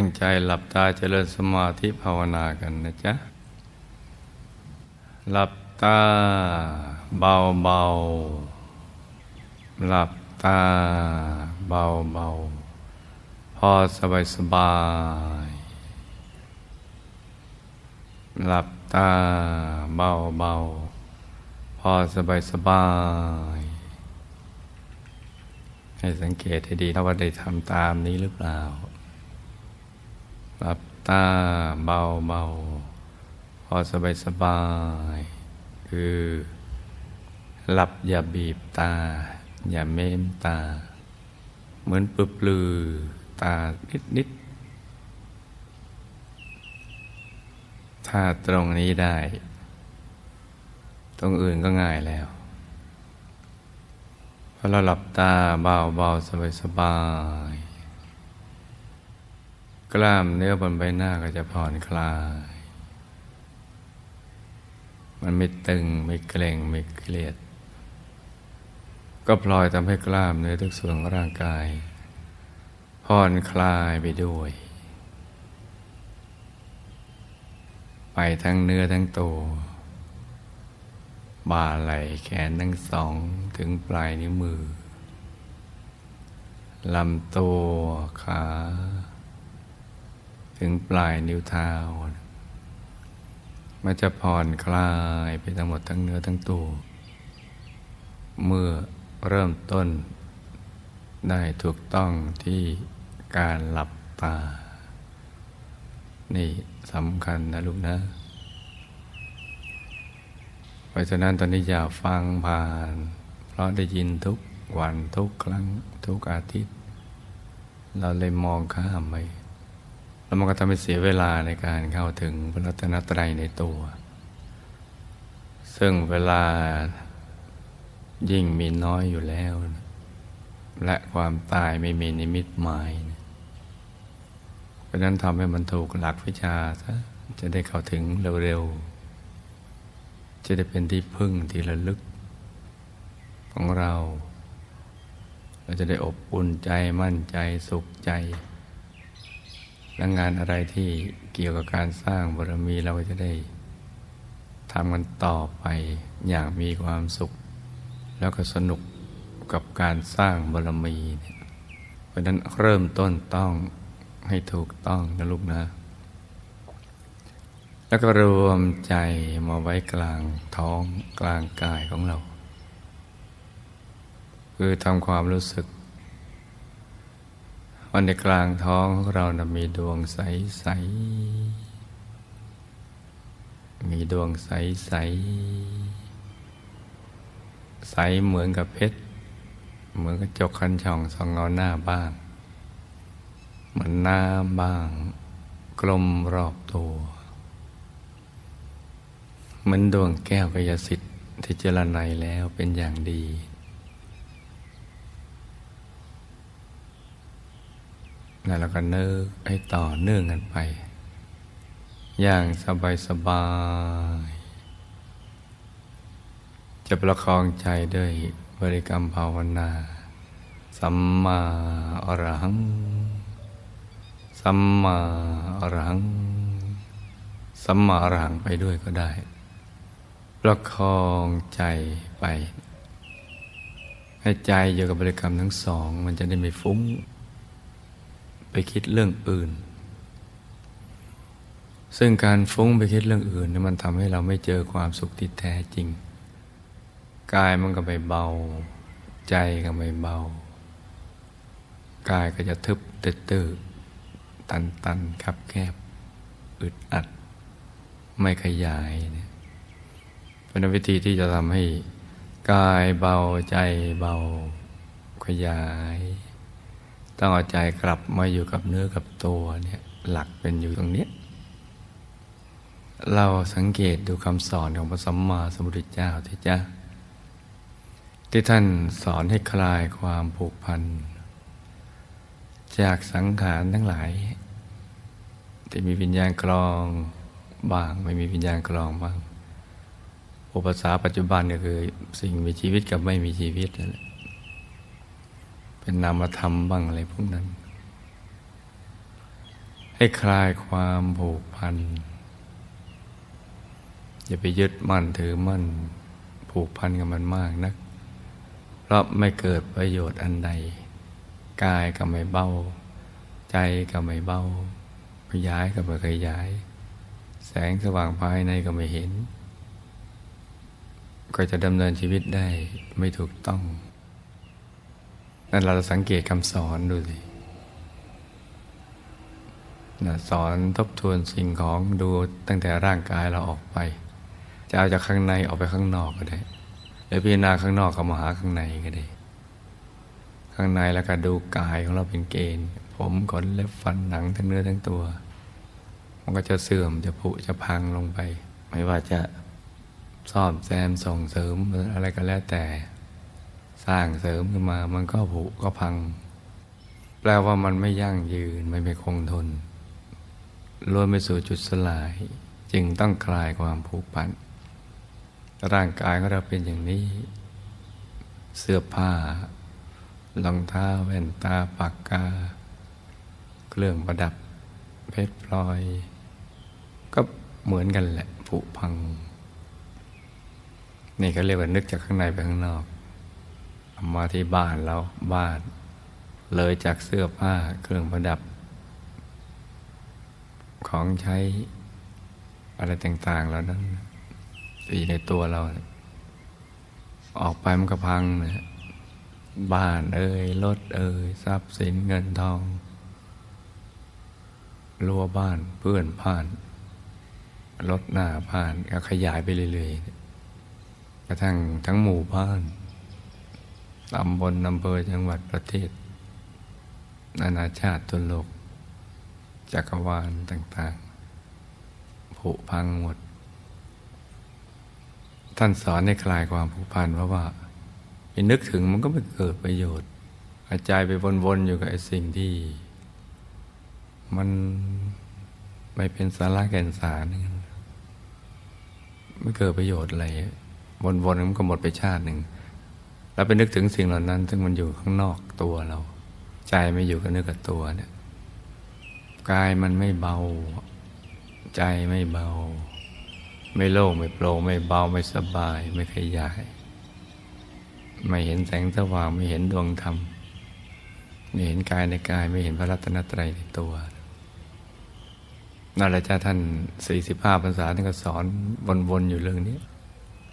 ตั้งใจหลับตาเจริญสมาธิภาวนากันนะจ๊ะ หลับตาเบาเบาหลับตาเบาเบาพอสบายสบาย หลับตาเบาเบาพอสบายสบาย ให้สังเกตให้ดีนะว่าได้ทำตามนี้หรือเปล่า หลับตาเบาเบาพอสบายสบาย คือ หลับอย่าบีบตา อย่าเม้มตา เหมือนปลือปลือตานิดนิดถ้าตรงนี้ได้ ตรงอื่นก็ง่ายแล้วพอเราหลับตาเบาเบาสบายสบาย กล้ามเนื้อบนใบหน้าก็จะผ่อนคลาย มันไม่ตึงไม่เกร็งไม่เครียด ก็พลอยทำให้กล้ามเนื้อทุกส่วนของร่างกายผ่อนคลายไปด้วย ไปทั้งเนื้อทั้งตัวบ่าไหล่แขนทั้งสองถึงปลายนิ้วมือลำตัวขา ถึงปลายนิ้วเท้า มันจะผ่อนคลายไปทั้งหมดทั้งเนื้อทั้งตัว เมื่อเริ่มต้นได้ถูกต้องที่การหลับตา นี่สำคัญนะลูกนะ เพราะฉะนั้นตอนนี้อย่าฟังผ่าน เพราะได้ยินทุกวันทุกครั้งทุกอาทิตย์ เราเลยมองข้ามไป แล้วมันก็ทำให้เสียเวลาในการเข้าถึงพระรัตนตรัยในตัว ซึ่งเวลายิ่งมีน้อยอยู่แล้ว และความตายไม่มีนิมิตหมาย เพราะนั้นทำให้มันถูกหลักวิชาซะจะได้เข้าถึงเร็วๆ จะได้เป็นที่พึ่งที่ระลึก ของเรา เราจะได้อบอุ่นใจมั่นใจสุขใจ และงานอะไรที่เกี่ยวกับการสร้างบารมีเราก็จะได้ทำกันต่อไปอย่างมีความสุข แล้วก็สนุกกับการสร้างบารมีเนี่ยเพราะนั้นเริ่มต้นต้องให้ถูกต้องนะลูกนะ แล้วก็รวมใจมาไว้กลางท้องกลางกายของเรา คือทำความรู้สึก วันในกลางท้องของเรานะมีดวงใสใสมีดวงใสใส ใสเหมือนกับเพชร เหมือนกระจกคันช่องสองเงาหน้าบ้าง เหมือนน้ำบ้าง กลมรอบตัว เหมือนดวงแก้วกยสิทธิ์ที่เจรไนแล้วเป็นอย่างดี แล้วก็นึกให้ต่อเนื่องกันไป อย่างสบายสบายๆจะประคองใจด้วยบริกรรมภาวนา สัมมาอรหัง สัมมาอรหัง สัมมาอรหังไปด้วยก็ได้ ประคองใจไป ให้ใจอยู่กับบริกรรมทั้งสอง มันจะได้ไม่ฟุ้ง คิดเรื่องอื่น ซึ่งการฟุ้งไปคิดเรื่องอื่นนี่มันทำให้เราไม่เจอความสุขที่แท้จริง กายมันก็ไม่เบา ใจก็ไม่เบา กายก็จะทึบตื้อตื้อตันตันคับแคบ อึดอัด ไม่ขยายเนี่ยเป็นวิธีที่จะทำให้กายเบาใจเบาขยาย ต้องเอาใจกลับมาอยู่กับเนื้อกับตัวเนี่ยหลักเป็นอยู่ตรงนี้ เราสังเกตดูคำสอนของพระสัมมาสัมพุทธเจ้าที่จ้าที่ท่านสอนให้คลายความผูกพัน จากสังขารทั้งหลาย ที่มีวิญญาณคลองบ้างไม่มีวิญญาณคลองบ้างอุปสาปัจจุบันก็คือสิ่งมีชีวิตกับไม่มีชีวิตนั่นแหละ เป็นนามธรรมบ้างอะไรพวกนั้น ให้คลายความผูกพัน อย่าไปยึดมั่นถือมั่น ผูกพันกับมันมากนัก เพราะไม่เกิดประโยชน์อันใด กายก็ไม่เบา ใจก็ไม่เบาขยายก็ไม่ขยาย แสงสว่างภายในก็ไม่เห็น ก็จะดำเนินชีวิตได้ไม่ถูกต้อง นั่นเราสังเกตคำสอนดูสิสอนทบทวนสิ่งของดูตั้งแต่ร่างกายเราออกไป จะเอาจากข้างในออกไปข้างนอกก็ได้หรือพิจารณาข้างนอกเข้ามาหาข้างในก็ได้ ข้างในแล้วก็ดูกายของเราเป็นเกณฑ์ ผมขนเล็บฟันหนังทั้งเนื้อทั้งตัว มันก็จะเสื่อมจะผุจะพังลงไป ไม่ว่าจะซ่อมแซมส่งเสริมอะไรก็แล้วแต่ สร้างเสริมขึ้นมา มันก็ผุก็พัง แปลว่ามันไม่ยั่งยืนไม่ไม่คงทนล้วนไปสู่จุดสลาย จึงต้องคลายความผูกพัน ร่างกายของเราเป็นอย่างนี้ เสื้อผ้ารองเท้าแว่นตาปากกา เครื่องประดับ เพชรพลอย ก็เหมือนกันแหละผุพัง นี่เขาเรียกว่านึกจากข้างในไปข้างนอก มาที่บ้านเราบ้าน เลยจากเสื้อผ้าเครื่องประดับ ของใช้อะไรต่าง ๆ แล้วนั้นอยู่ในตัวเรา ออกไปมันก็พังนะบ้านเอ่ยรถเอ่ยทรัพย์สินเงินทองรั้วบ้านเพื่อนผ่านรถหน้าผ่านก็ขยายไปเรื่อยๆกระทั่งทั้งหมู่บ้าน ตำบลอำเภอจังหวัดประเทศ นานาชาติตัวโลก จักรวาลต่างๆ ผุพังหมด ท่านสอนให้คลายความผูกพันเพราะว่าไปนึกถึงมันก็ไม่เกิดประโยชน์กระจายไปวนๆอยู่กับไอ้สิ่งที่ มันไม่เป็นสาระแก่นสารไม่เกิดประโยชน์อะไรวนๆมันก็หมดไปชาติหนึ่ง แล้วไปนึกถึงสิ่งเหล่านั้น ซึ่งมันอยู่ข้างนอกตัวเรา ใจไม่อยู่กับเนื้อกับตัวเนี่ยกายมันไม่เบา ใจไม่เบา ไม่โล่งไม่โปร่งไม่เบาไม่สบาย ไม่ขยาย ไม่เห็นแสงสว่างไม่เห็นดวงธรรมไม่เห็นกายในกายไม่เห็นพระรัตนตรัยในตัวนั่นแหละจ้าท่านสี่สิบห้าพรรษาท่านก็สอนวนๆอยู่เรื่องนี้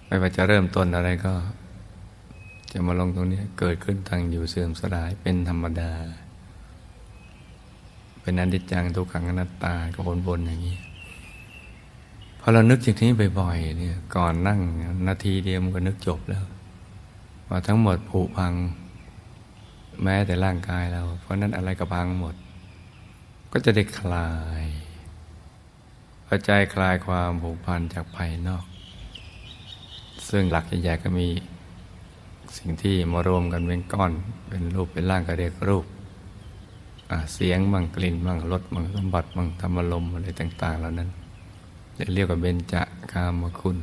ไม่ว่าจะเริ่มต้นอะไรก็ จะมาลงตรงนี้เกิดขึ้นตั้งอยู่เสื่อมสลายเป็นธรรมดา เป็นอนิจจังทุกขังอนัตตาก็วนๆอย่างนี้พอเรานึกอย่างนี้บ่อยๆเนี่ยก่อนนั่งนาทีเดียวมันก็นึกจบแล้วว่าทั้งหมดผุพัง แม้แต่ร่างกายเรา เพราะนั้นอะไรก็พังหมด ก็จะได้คลายพอใจคลายความผูกพันจากภายนอก ซึ่งหลักใหญ่ๆก็มี สิ่งที่มารวมกันเป็นก้อน เป็นรูปเป็นร่างก็เรียกรูปเสียงบางกลิ่นบางรสบางสมบัติบางธรรมลมอะไรต่าง ๆ เหล่านั้นเรียกว่าเบญจกามคุณ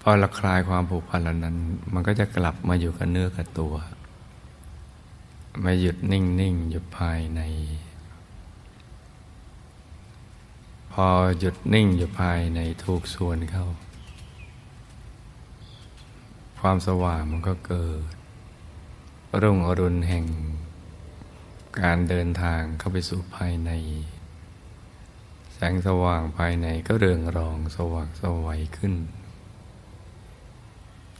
พอเราคลายความผูกพันเหล่านั้น มันก็จะกลับมาอยู่กับเนื้อกับตัวมาหยุดนิ่งๆอยู่ภายใน พอหยุดนิ่งอยู่ภายในถูกส่วนเข้า ความสว่างมันก็เกิด รุ่งอรุณแห่ง การเดินทางเข้าไปสู่ภายใน แสงสว่างภายในก็เรืองรองสว่างสวัยขึ้น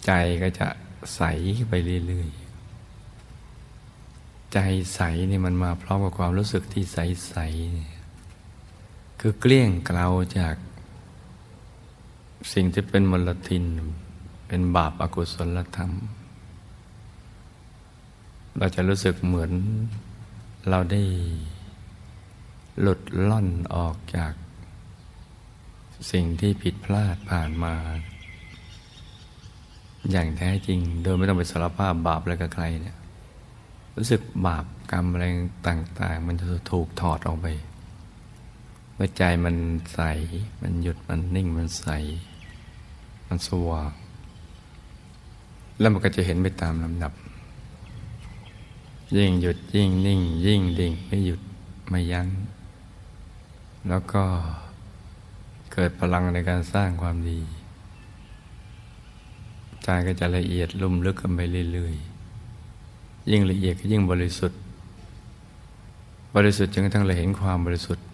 ใจก็จะใสไปเรื่อยๆ ใจใสนี่มันมาพร้อมกับความรู้สึกที่ใสๆคือเกลี้ยงเกลาจากสิ่งที่เป็นมลทิน เป็นบาปอากุศลธรรม เราจะรู้สึกเหมือนเราได้หลุดล่อนออกจากสิ่งที่ผิดพลาดผ่านมา อย่างแท้จริง โดยไม่ต้องไปสารภาพบาปอะไรกับใครเนี่ยรู้สึกบาปกรรมอะไรต่าง ๆ มันจะถูกถอดออกไปเมื่อใจมันใส มันหยุดมันนิ่งมันใส มันสว่าง แล้วมันก็จะเห็นไปตามลำดับ ยิ่งหยุดยิ่งนิ่ง ยิ่งดิ่งไม่หยุดไม่ยัง้ง แล้วก็เกิดพลังในการสร้างความดีใจก็จะละเอียดลุ่มลึกกันไปเรื่อยๆ ยิ่งละเอียดก็ยิ่งบริสุทธิ์ บริสุทธิ์จนกระทั่งเราเห็นความบริสุทธิ์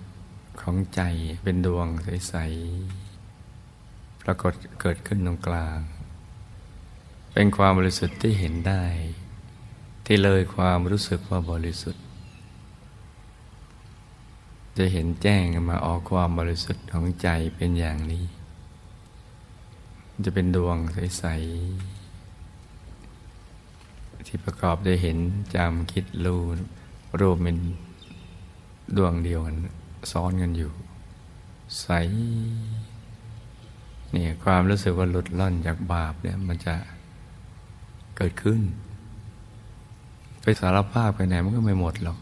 ของใจเป็นดวงใสๆ ปรากฏเกิดขึ้นตรงกลาง เป็นความบริสุทธิ์ที่เห็นได้ ที่เลยความรู้สึกว่าบริสุทธิ์ จะเห็นแจ้งมาออกความบริสุทธิ์ของใจเป็นอย่างนี้ จะเป็นดวงใส ๆ ที่ประกอบด้วยเห็นจำคิดรู้รวมเป็นดวงเดียวกันซ้อนกันอยู่ ใสเนี่ยความรู้สึกว่าหลุดล่อนจากบาปเนี่ยมันจะ เกิดขึ้น ไปสารภาพไปไหนมันก็ไม่หมดหรอก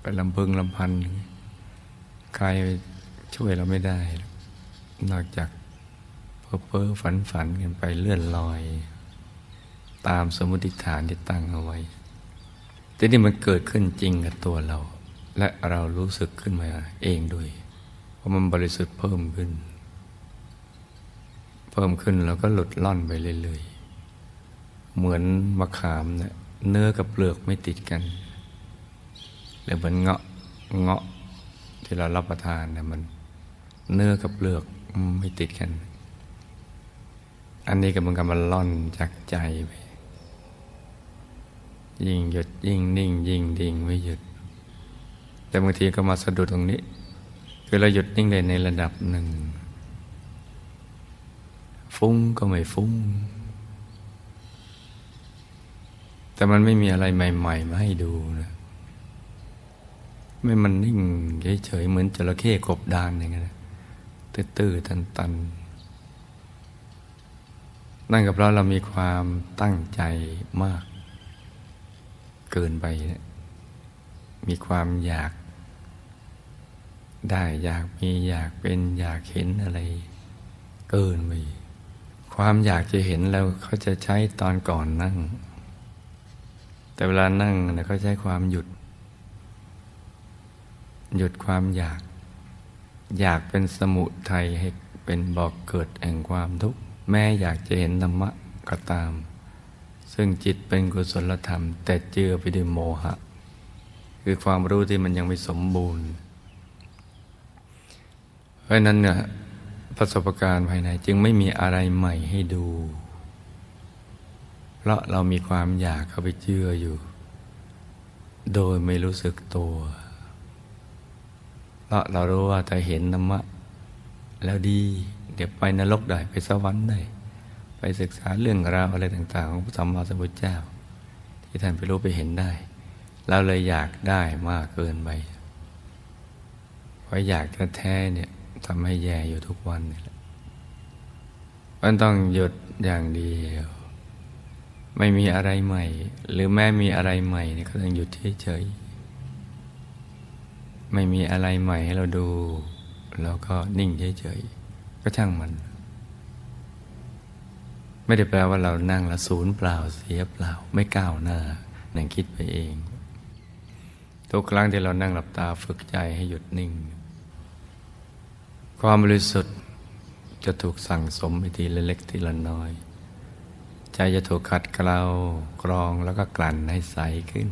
ไปลำพึงลำพัน ใครช่วยเราไม่ได้ นอกจากเพ้อเพ้อฝันฝันกันไปเลื่อนลอย ตามสมมติฐานที่ตั้งเอาไว้ แต่นี่มันเกิดขึ้นจริงกับตัวเรา และเรารู้สึกขึ้นมาเองด้วย เพราะมันบริสุทธิ์เพิ่มขึ้น เพิ่มขึ้นแล้วก็หลุดล่อนไปเรื่อย เหมือนมะขามเนะี่ยเนื้อกับเปลือกไม่ติดกันหรือเหมือนเงาะเงาะที่เรารับประทานเนี่ยมัน เนื้อกับเปลือกไม่ติดกัน อันนี้ก็มันกำลังล่อนจากใจไปยิ่งหยุดยิ่งนิ่ง ยิ่งดิ่งไม่หยุด แต่บางทีก็มาสะดุดตรงนี้ คือเราหยุดนิ่งเลยในระดับหนึ่ง ฟุ้งก็ไม่ฟุ้ง แต่มันไม่มีอะไรใหม่ๆมาให้ดูนะไม่มันนิ่งเฉยๆเหมือนจระเข้กบดานอย่างเงี้ยตื้อๆตันๆนั่นก็เพราะเรามีความตั้งใจมาก เกินไปนะมีความอยาก ได้อยากมีอยากเป็นอยากเห็นอะไร เกินไปความอยากจะเห็นแล้วเขาจะใช้ตอนก่อนนั่ง แต่เวลานั่งเนี่ยเขาใช้ความหยุด หยุดความอยาก อยากเป็นสมุทัยให้เป็นบอกเกิดแห่งความทุกข์แม้อยากจะเห็นธรรมะก็ตาม ซึ่งจิตเป็นกุศลธรรม แต่เจือไปด้วยโมหะ คือความรู้ที่มันยังไม่สมบูรณ์ เพราะนั้นเนี่ยประสบการณ์ภายในจึงไม่มีอะไรใหม่ให้ดู เพราะเรามีความอยากเข้าไปเจืออยู่ โดยไม่รู้สึกตัว เพราะเรารู้ว่าถ้าเห็นธรรมะ แล้วดี เดี๋ยวไปนรกได้ไปสวรรค์ได้ไปศึกษาเรื่องราวอะไรต่าง ๆ ของพระสัมมาสัมพุทธเจ้า ที่ท่านไปรู้ไปเห็นได้เราเลยอยากได้มากเกินไปเพราะอยากแท้ๆเนี่ยทำให้แย่อยู่ทุกวันนี่แหละมันต้องหยุดอย่างเดียว ไม่มีอะไรใหม่ หรือแม้มีอะไรใหม่เนี่ยก็ต้องหยุดเฉยๆไม่มีอะไรใหม่ให้เราดู แล้วก็นิ่งเฉยๆก็ช่างมัน ไม่ได้แปลว่าเรานั่งแล้วศูนย์เปล่าเสียเปล่า ไม่ก้าวหน้านั่งคิดไปเอง ทุกครั้งที่เรานั่งหลับตาฝึกใจให้หยุดนิ่ง ความบริสุทธิ์จะถูกสั่งสมไปทีละเล็กทีละน้อย ใจจะถูกขัดเกลากรองแล้วก็กลั่นให้ใสขึ้น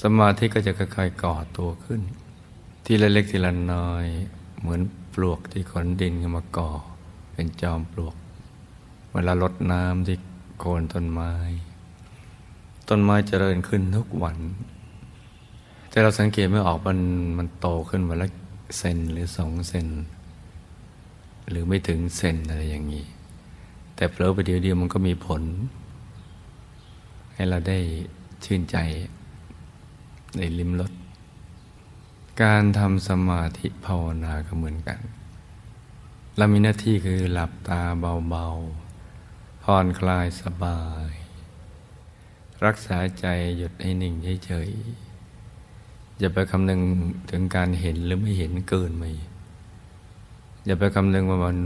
สมาธิก็จะค่อยๆก่อตัวขึ้น ทีละเล็กทีละน้อย เหมือนปลวกที่ขนดินขึ้นมาก่อ เป็นจอมปลวก เวลาลดน้ำที่โคนต้นไม้ ต้นไม้เจริญขึ้นทุกวัน แต่เราสังเกตไม่ออกมันมันโตขึ้นวันละเซนหรือสองเซนหรือไม่ถึงเซนอะไรอย่างนี้ แต่เผลอไปเดียวเดียวมันก็มีผล ให้เราได้ชื่นใจในลิมรสการทำสมาธิภาวนาก็เหมือนกัน เรามีหน้าที่คือหลับตาเบาๆผ่อนคลายสบาย รักษาใจหยุดให้นิ่งเฉยๆอย่าไปคำนึงถึงการเห็นหรือไม่เห็นเกินไปอย่าไปคำนึงว่ามัน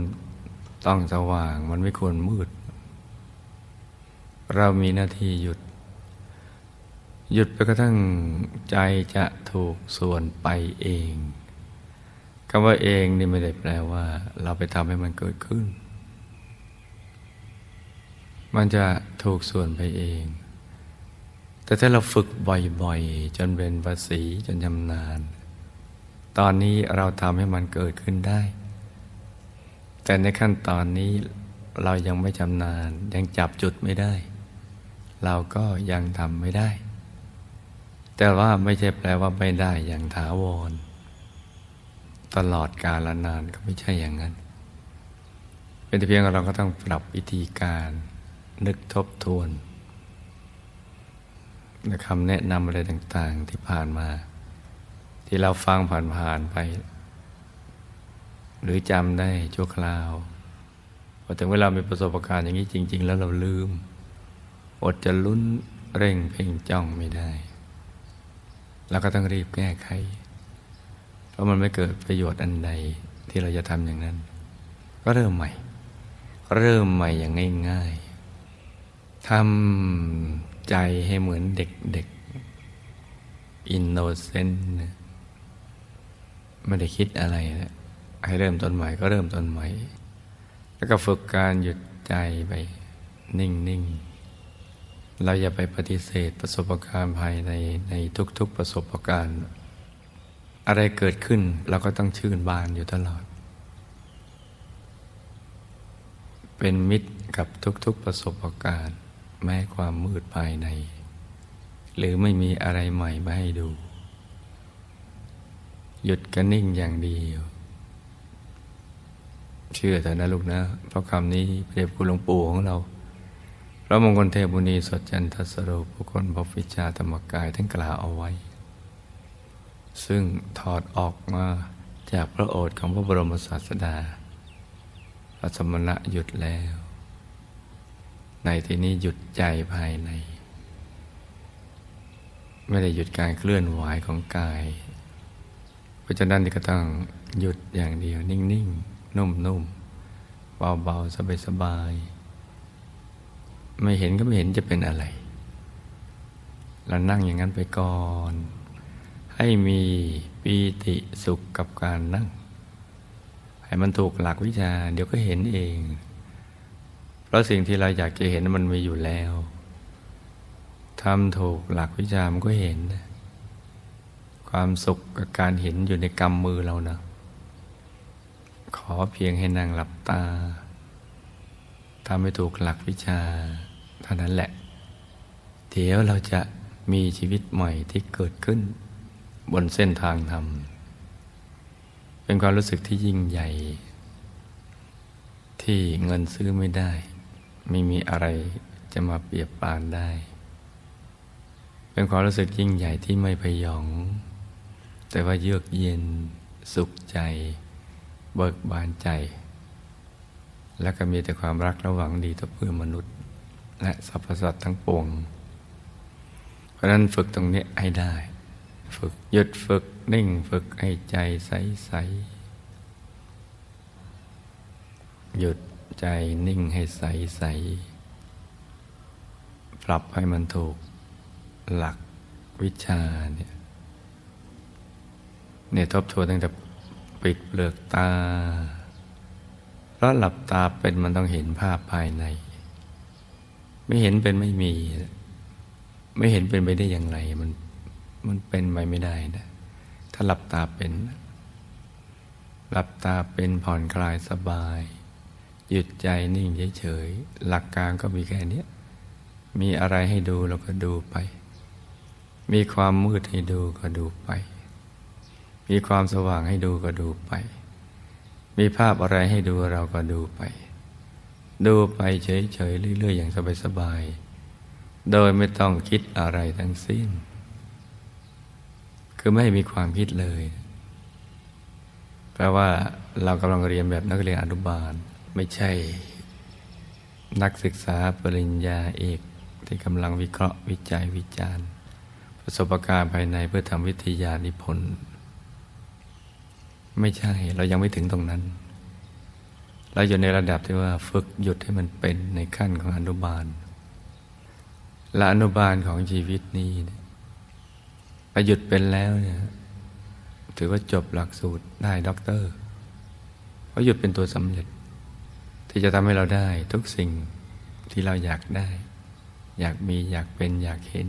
ต้องสว่างมันไม่ควรมืด เรามีหน้าที่หยุด หยุดไปกระทั่งใจจะถูกส่วนไปเองคำว่าเองนี่ไม่ได้แปลว่า เราไปทำให้มันเกิดขึ้น มันจะถูกส่วนไปเอง แต่ถ้าเราฝึกบ่อยๆ จนเป็นภาษีจนชำนาญ ตอนนี้เราทำให้มันเกิดขึ้นได้ แต่ในขั้นตอนนี้เรายังไม่ชำนาญยังจับจุดไม่ได้ เราก็ยังทำไม่ได้ แต่ว่าไม่ใช่แปลว่าไม่ได้อย่างถาวร ตลอดกาลนานก็ไม่ใช่อย่างนั้น เป็นแต่เพียงเราก็ต้องปรับวิธีการนึกทบทวนในคำแนะนำอะไรต่าง ๆ ที่ผ่านมา ที่เราฟังผ่านๆไป หรือจำได้ชั่วคราวพอถึงเวลามีประสบการณ์อย่างนี้จริง ๆ แล้วเราลืม อดจะลุ้นเร่งเพ่งจ้องไม่ได้ แล้วก็ต้องรีบแก้ไข เพราะมันไม่เกิดประโยชน์อันใดที่เราจะทำอย่างนั้น ก็เริ่มใหม่ เริ่มใหม่อย่างง่ายๆทำใจให้เหมือนเด็กๆอินโนเซนต์ไม่ได้คิดอะไรนะ ให้เริ่มต้นใหม่ก็เริ่มต้นใหม่ แล้วก็ฝึกการหยุดใจไปนิ่ง ๆ เราอย่าไปปฏิเสธประสบการณ์ภายในในทุก ๆ ประสบการณ์ อะไรเกิดขึ้นเราก็ต้องชื่นบานอยู่ตลอด เป็นมิตรกับทุก ๆ ประสบการณ์ แม้ความมืดภายใน หรือไม่มีอะไรใหม่มาให้ดู หยุดกันนิ่งอย่างเดียว เชื่อแต่นะลูกนะ เพราะคำนี้เปรียบคุณหลวงปู่ของเราพระมงคลเทพบุณีสดจันทสโรผู้คนพบวิชาธรรมกายท่านกล่าวเอาไว้ ซึ่งถอดออกมาจากพระโอษฐ์ของพระบรมศาสดา พระสมณะหยุดแล้ว ในที่นี้หยุดใจภายใน ไม่ได้หยุดการเคลื่อนไหวของกาย เพราะฉะนั้นก็ต้องหยุดอย่างเดียวนิ่ง ๆ นุ่มๆ เบาๆ สบายๆ ไม่เห็นก็ไม่เห็นจะเป็นอะไร เรานั่งอย่างนั้นไปก่อน ให้มีปีติสุขกับการนั่ง ให้มันถูกหลักวิชา เดี๋ยวก็เห็นเอง เพราะสิ่งที่เราอยากจะเห็นมันมีอยู่แล้วทำถูกหลักวิชามันก็เห็น ความสุขกับการเห็นอยู่ในกำมือเรานะ ขอเพียงให้นั่งหลับตาทำให้ถูกหลักวิชาเท่านั้นแหละ เดี๋ยวเราจะมีชีวิตใหม่ที่เกิดขึ้น บนเส้นทางธรรม เป็นความรู้สึกที่ยิ่งใหญ่ ที่เงินซื้อไม่ได้ ไม่มีอะไรจะมาเปรียบปานได้ เป็นความรู้สึกยิ่งใหญ่ที่ไม่พยอง แต่ว่าเยือกเย็นสุขใจ เบิกบานใจ และก็มีแต่ความรักระหวังดีต่อเพื่อนมนุษย์ และสรรพสัตว์ทั้งปวง เพราะนั้นฝึกตรงนี้ให้ได้ ฝึกหยุดฝึกนิ่งฝึกให้ใจใสใสหยุดใจนิ่งให้ใสใสปรับให้มันถูกหลักวิชาเนี่ยเนี่ยทบทวนตั้งแต่ ปิดเปลือกตา เพราะหลับตาเป็นมันต้องเห็นภาพภายใน ไม่เห็นเป็นไม่มี ไม่เห็นเป็นไปได้อย่างไร มันมันเป็นไปไม่ได้นะ ถ้าหลับตาเป็น หลับตาเป็นผ่อนคลายสบาย หยุดใจนิ่งเฉยๆ หลักการก็มีแค่นี้มีอะไรให้ดูเราก็ดูไป มีความมืดให้ดูก็ดูไป มีความสว่างให้ดูก็ดูไป มีภาพอะไรให้ดูเราก็ดูไป ดูไปเฉยๆเรื่อยๆอย่างสบายๆโดยไม่ต้องคิดอะไรทั้งสิ้น คือไม่มีความคิดเลย แปลว่าเรากำลังเรียนแบบนักเรียนอนุบาล ไม่ใช่ นักศึกษาปริญญาเอกที่กำลังวิเคราะห์วิจัยวิจารณ์ ประสบการณ์ภายในเพื่อทำวิทยานิพนธ์ ไม่ใช่ เรายังไม่ถึงตรงนั้น เราอยู่ในระดับที่ว่าฝึกหยุดให้มันเป็นในขั้นของอนุบาล และอนุบาลของชีวิตนี้ไปหยุดเป็นแล้วเนี่ยถือว่าจบหลักสูตรได้ด็อกเตอร์เพราะหยุดเป็นตัวสำเร็จ ที่จะทำให้เราได้ทุกสิ่งที่เราอยากได้ อยากมีอยากเป็นอยากเห็น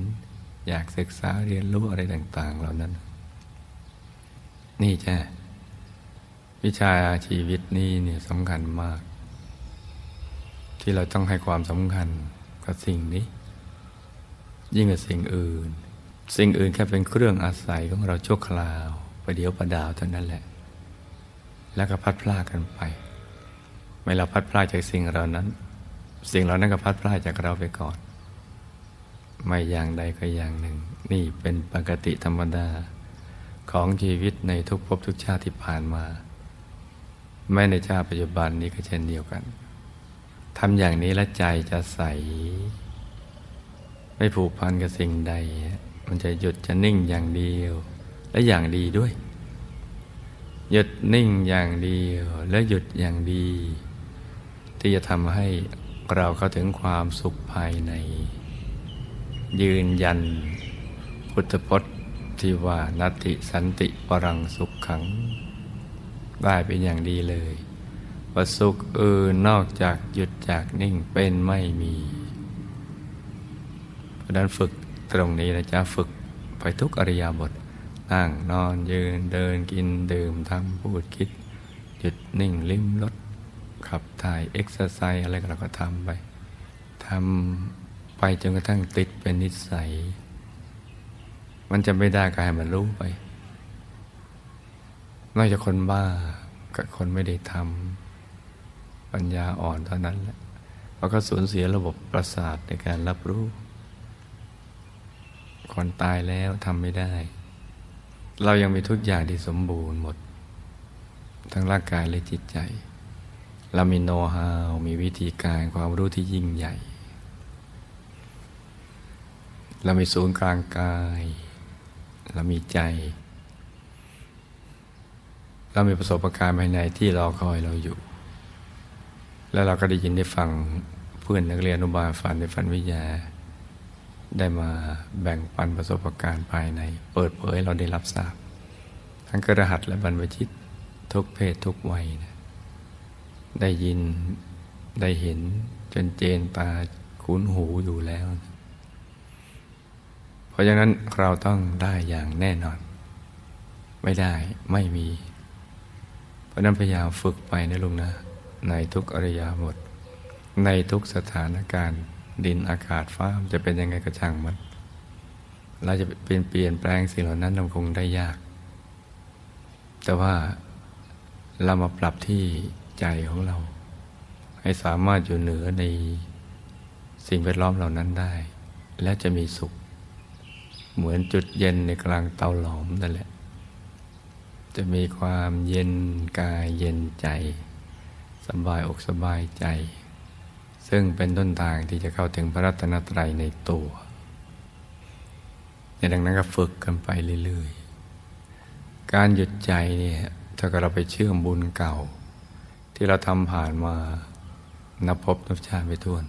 อยากศึกษาเรียนรู้อะไรต่าง ๆ เหล่านั้น นี่จ้ะ วิชาชีวิตนี้เนี่ยสำคัญมาก ที่เราต้องให้ความสำคัญกับสิ่งนี้ ยิ่งกว่าสิ่งอื่น สิ่งอื่นแค่เป็นเครื่องอาศัยของเราชั่วคราวประเดี๋ยวประดาวเท่านั้นแหละ แล้วก็พัดพลาดกันไปไม่เราพัดพลาดจากสิ่งเหล่านั้น สิ่งเหล่านั้นก็พัดพลาดจากเราไปก่อน ไม่อย่างใดก็อย่างหนึ่ง นี่เป็นปกติธรรมดาของชีวิตในทุกภพทุกชาติที่ผ่านมา แม้ในชาติปัจจุบันนี้ก็เช่นเดียวกันทำอย่างนี้แล้วใจจะใส ไม่ผูกพันกับสิ่งใด มันจะหยุดจะนิ่งอย่างเดียว และอย่างดีด้วย หยุดนิ่งอย่างเดียว และหยุดอย่างดี ที่จะทำให้เราเข้าถึงความสุขภายใน ยืนยัน พุทธพจน์ที่ว่านัตติสันติปรังสุขขัง ได้เป็นอย่างดีเลยว่าสุขอื่นนอกจากหยุดจากนิ่งเป็นไม่มี เพราะนั้นฝึกตรงนี้นะจ๊ะฝึกไปทุกอริยาบทนั่งนอนยืนเดินกินดื่มทำพูดคิด หยุดนิ่งลิ้มรสขับถ่ายเอ็กซ์ไซส์อะไรก็เราก็ทำไปทำไปจนกระทั่งติดเป็นนิสัย มันจะไม่ได้ก็ให้มันรู้ไป นอกจากคนบ้ากับคนไม่ได้ทำปัญญาอ่อนเท่านั้นแหละเพราก็สูญเสียระบบประสาทในการรับรู้คนตายแล้วทำไม่ได้ เรายังมีทุกอย่างที่สมบูรณ์หมด ทั้งร่างกายและจิตใจ เรามีโน้ตฮาวมีวิธีการความรู้ที่ยิ่งใหญ่ เรามีศูนย์กลางกาย เรามีใจ เรามีประสบการณ์ภายในที่รอคอยเราอยู่ แล้วเราก็ได้ยินได้ฟังเพื่อนนักเรียนอนุบาลฝันในฝันวิทยา ได้มาแบ่งปันประสบการณ์ภายใน เปิดเผยเราได้รับทราบ ทั้งกระหัสและบรรพชิตทุกเพศทุกวัยนะได้ยินได้เห็นจนเจนตาคุ้นหูอยู่แล้ว เพราะฉะนั้นเราต้องได้อย่างแน่นอน ไม่ได้ไม่มี เพราะนั้นพยายามฝึกไปนะลุงนะ ในทุกอริยาบทในทุกสถานการณ์ ดินอากาศฟ้าจะเป็นยังไงก็ช่างมันเราจะเปลี่ยนเปลี่ยนแปลงสิ่งเหล่านั้นมันคงได้ยาก แต่ว่าเรามาปรับที่ใจของเรา ให้สามารถอยู่เหนือในสิ่งแวดล้อมเหล่านั้นได้ และจะมีสุข เหมือนจุดเย็นในกลางเตาหลอมนั่นแหละ จะมีความเย็นกายเย็นใจ สบายอกสบายใจ ซึ่งเป็นต้นทางที่จะเข้าถึงพระรัตนตรัยในตัวในดังนั้นก็ฝึกกันไปเรื่อยๆ การหยุดใจเนี่ยถ้าเราไปเชื่อมบุญเก่า ที่เราทำผ่านมานับพบนับชาติไปทวน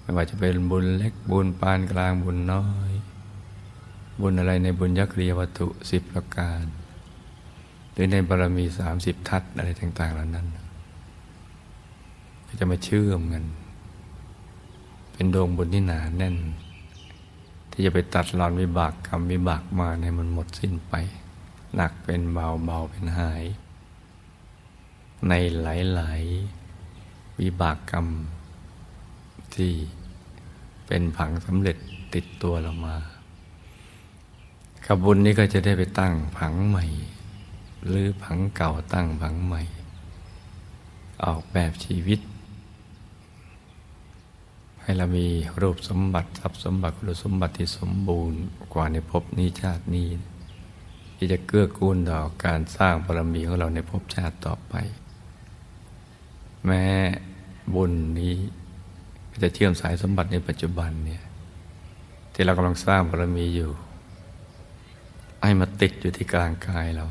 ไม่ว่าจะเป็นบุญเล็กบุญปานกลางบุญน้อย บุญอะไรในบุญยักษ์เรียวัตถุสิบประการ รือในบารมีสามสิบทัศอะไรต่างๆเหล่านั้น ก็จะมาเชื่อมกัน เป็นดวงบุญที่หนาแน่น ที่จะไปตัดรอนวิบากกรรมวิบากมาในมันหมดสิ้นไป หนักเป็นเบาเบาเป็นหาย ในหลายๆวิบากกรรมที่เป็นผังสำเร็จติดตัวเรามาขบุญนี้ก็จะได้ไปตั้งผังใหม่ หรือผังเก่าตั้งผังใหม่ ออกแบบชีวิต ให้เรามีรูปสมบัติทรัพย์สมบัติคุณสมบัติที่สมบูรณ์กว่าในภพนี้ชาตินี้ ที่จะเกื้อกูลต่อการสร้างบารมีของเราในภพชาติต่อไป แม้บุญนี้จะเชื่อมสายสมบัติในปัจจุบันเนี่ยที่เรากำลังสร้างบารมีอยู่ให้มาติดอยู่ที่กลางกายเรา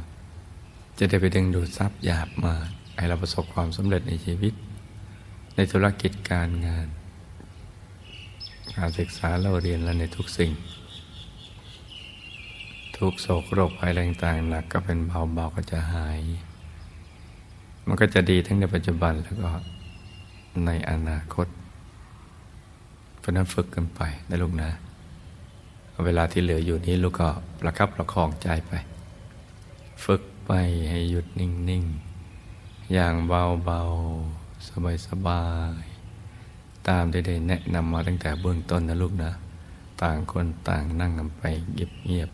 จะได้ไปดึงดูดทรัพย์หยาบมาให้เราประสบความสำเร็จในชีวิต ในธุรกิจการงาน การศึกษาเราเรียนและในทุกสิ่ง ทุกโศกโรคภัยแรงต่างๆหนักก็เป็นเบาๆก็จะหาย มันก็จะดีทั้งในปัจจุบันแล้วก็ในอนาคตเพราะนั้นฝึกกันไปนะลูกนะ เวลาที่เหลืออยู่นี้ลูกก็ประคับประคองใจไป ฝึก ไปให้หยุดนิ่ง ๆ อย่างเบา ๆ สบาย ๆ ตามที่ได้แนะนำมาตั้งแต่เบื้องต้นนะลูกนะ ต่างคนต่างนั่งกันไปเงียบ